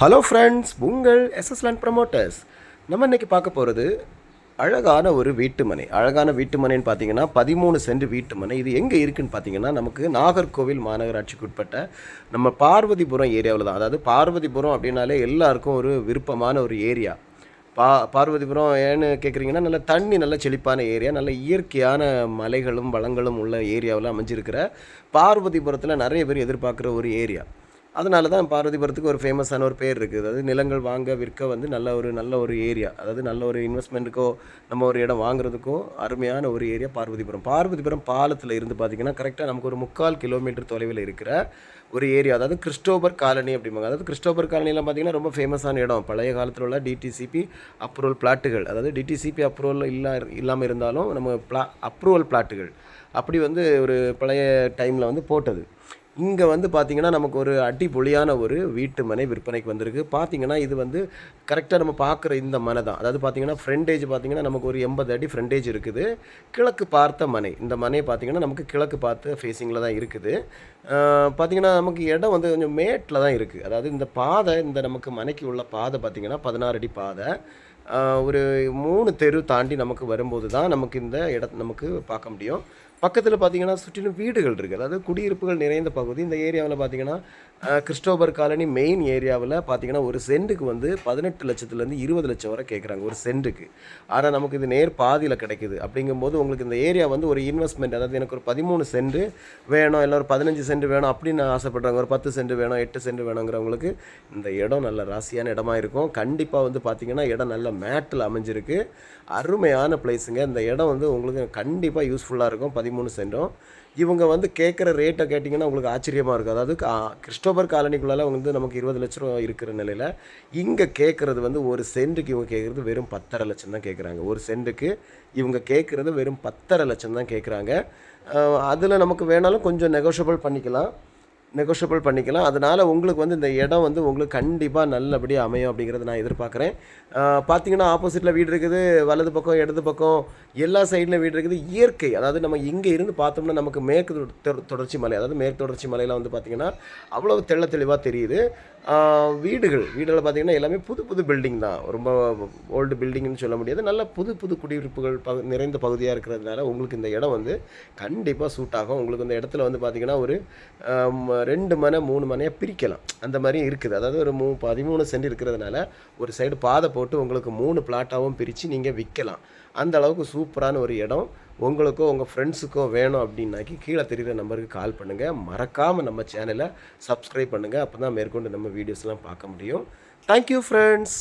Hello friends உங்கள் SS land promoters நம்ம இன்னைக்கு பார்க்க போகிறது அழகான ஒரு வீட்டுமனை. அழகான வீட்டுமனைன்னு பார்த்தீங்கன்னா பதிமூணு சென்ட் வீட்டுமனை. இது எங்கே இருக்குன்னு பார்த்தீங்கன்னா நமக்கு நாகர்கோவில் மாநகராட்சிக்கு உட்பட்ட நம்ம பார்வதிபுரம் ஏரியாவில் தான். அதாவது பார்வதிபுரம் அப்படின்னாலே எல்லாருக்கும் ஒரு விருப்பமான ஒரு ஏரியா. பா பார்வதிபுரம் ஏன்னு கேட்குறீங்கன்னா நல்ல தண்ணி நல்ல செழிப்பான ஏரியா. நல்ல இயற்கையான மலைகளும் வளங்களும் உள்ள ஏரியாவில் அமைஞ்சிருக்கிற பார்வதிபுரத்தில் நிறைய பேர் எதிர்பார்க்குற ஒரு ஏரியா. அதனால தான் பார்வதிபுரத்துக்கு ஒரு ஃபேமஸான ஒரு பேர் இருக்குது. அதாவது நிலங்கள் வாங்க விற்க வந்து நல்ல ஒரு நல்ல ஒரு ஏரியா அதாவது நல்ல ஒரு இன்வெஸ்ட்மெண்ட்டுக்கோ நம்ம ஒரு இடம் வாங்குறதுக்கோ அருமையான ஒரு ஏரியா பார்வதிபுரம். பார்வதிபுரம் பாலத்தில் இருந்து பார்த்திங்கன்னா கரெக்டாக நமக்கு ஒரு முக்கால் கிலோமீட்டர் தொலைவில் இருக்கிற ஒரு ஏரியா அதாவது கிறிஸ்டோபர் காலனி அப்படிம்பாங்க. அதாவது கிறிஸ்டோபர் காலனிலாம் பார்த்தீங்கன்னா ரொம்ப ஃபேமஸான இடம். பழைய காலத்தில் உள்ள டிடிசிபி அப்ரூவல் பிளாட்டுகள் அதாவது டிடிசிபி அப்ரூவல் இல்லா இல்லாமல் இருந்தாலும் நம்ம பிளா அப்ரூவல் பிளாட்டுகள் அப்படி வந்து ஒரு பழைய டைமில் வந்து போட்டது. இங்கே வந்து பார்த்திங்கன்னா நமக்கு ஒரு அடிப்பொலியான ஒரு வீட்டு மனை விற்பனைக்கு வந்திருக்கு. பார்த்தீங்கன்னா இது வந்து கரெக்டாக நம்ம பார்க்குற இந்த மனை தான். அதாவது பார்த்திங்கன்னா ஃப்ரண்டேஜ் பார்த்திங்கன்னா நமக்கு ஒரு எண்பது அடி ஃப்ரண்டேஜ் இருக்குது. கிழக்கு பார்த்த மனை இந்த மனை பார்த்திங்கன்னா நமக்கு கிழக்கு பார்த்த ஃபேஸிங்கில் தான் இருக்குது. பார்த்திங்கன்னா நமக்கு இடம் வந்து கொஞ்சம் மேட்டில் தான் இருக்குது அதாவது இந்த பாதை இந்த நமக்கு மனைக்கு உள்ள பாதை பார்த்திங்கன்னா பதினாறு அடி பாதை. ஒரு மூணு தெரு தாண்டி நமக்கு வரும்போது தான் நமக்கு இந்த இடத்த நமக்கு பார்க்க முடியும். பக்கத்தில் பார்த்தீங்கன்னா சுற்றிலும் வீடுகள் இருக்குது அதாவது குடியிருப்புகள் நிறைந்த பகுதி. இந்த ஏரியாவில் பார்த்தீங்கன்னா கிறிஸ்டோபர் காலனி மெயின் ஏரியாவில் பார்த்தீங்கன்னா ஒரு சென்ட்டுக்கு வந்து பதினெட்டு லட்சத்துலேருந்து இருபது லட்சம் வரை கேட்குறாங்க ஒரு சென்ட்டுக்கு. ஆனால் நமக்கு இது நேர் பாதியில் கிடைக்குது. அப்படிங்கும்போது உங்களுக்கு இந்த ஏரியா வந்து ஒரு இன்வெஸ்ட்மெண்ட் அதாவது எனக்கு ஒரு பதிமூணு சென்ட் வேணும் இல்லை ஒரு பதினஞ்சு சென்ட் வேணும் அப்படின்னு ஆசைப்படுறாங்க ஒரு பத்து சென்ட் வேணும் எட்டு சென்ட் வேணுங்கிறவங்களுக்கு இந்த இடம் நல்ல ராசியான இடமா இருக்கும். கண்டிப்பாக வந்து பார்த்தீங்கன்னா இடம் நல்ல மேட்டில் அமைஞ்சிருக்கு. அருமையான பிளேஸுங்க இந்த இடம் வந்து உங்களுக்கு கண்டிப்பாக யூஸ்ஃபுல்லாக இருக்கும் பதிமூணு சென்டும். இவங்க வந்து கேட்குற ரேட்டை கேட்டிங்கன்னா உங்களுக்கு ஆச்சரியமாக இருக்கும். அதாவது கா- கிறிஸ்டோபர் காலனிக்குள்ளால வந்து நமக்கு இருபது லட்ச ரூபா இருக்கிற நிலையில் இங்கே கேட்குறது வந்து ஒரு சென்ட்டுக்கு இவங்க கேட்குறது வெறும் பத்தரை லட்சம் தான் கேட்குறாங்க. ஒரு சென்ட்டுக்கு இவங்க கேட்குறது வெறும் பத்தரை லட்சம் தான் கேட்குறாங்க. அதில் நமக்கு வேணாலும் கொஞ்சம் நெகோஷியபிள் பண்ணிக்கலாம். நெகோஷியபிள் பண்ணிக்கலாம். அதனால் உங்களுக்கு வந்து இந்த இடம் வந்து உங்களுக்கு கண்டிப்பாக நல்லபடியாக அமையும் அப்படிங்கிறத நான் எதிர்பார்க்குறேன். பார்த்தீங்கன்னா ஆப்போசிட்டில் வீடு இருக்குது வலது பக்கம் இடது பக்கம் எல்லா சைடில் வீடு இருக்குது. இயற்கை அதாவது நம்ம இங்கே இருந்து பார்த்தோம்னா நமக்கு மேற்கு தொடர்ச்சி மலை அதாவது மேற்கு தொடர்ச்சி மலையில் வந்து பார்த்திங்கன்னா அவ்வளோ தெள்ள தெளிவாக தெரியுது. வீடுகள். வீடுகள் பார்த்திங்கன்னா எல்லாமே புது புது பில்டிங் தான். ரொம்ப ஓல்டு பில்டிங்னு சொல்ல முடியாது. நல்ல புது புது குடியிருப்புகள் பகு நிறைந்த பகுதியாக இருக்கிறதுனால உங்களுக்கு இந்த இடம் வந்து கண்டிப்பாக சூட் ஆகும். உங்களுக்கு இந்த இடத்துல வந்து பார்த்திங்கன்னா ஒரு ரெண்டு மனை மூணு மனையாக பிரிக்கலாம். அந்த மாதிரி இருக்குது. அதாவது ஒரு மூ பதிமூணு சென்ட் இருக்கிறதுனால ஒரு சைடு பாதை போட்டு உங்களுக்கு மூணு பிளாட்டாகவும் பிரித்து நீங்கள் விற்கலாம் அந்த அளவுக்கு சூப்பரான ஒரு இடம். உங்களுக்கோ உங்கள் ஃப்ரெண்ட்ஸுக்கோ வேணும் அப்படின்னாக்கி கீழே தெரிகிற நம்பருக்கு கால் பண்ணுங்கள் மறக்காமல் நம்ம சேனலை சப்ஸ்கிரைப் பண்ணுங்கள் அப்போ தான் மேற்கொண்டு நம்ம வீடியோஸ்லாம் பார்க்க முடியும். Thank you friends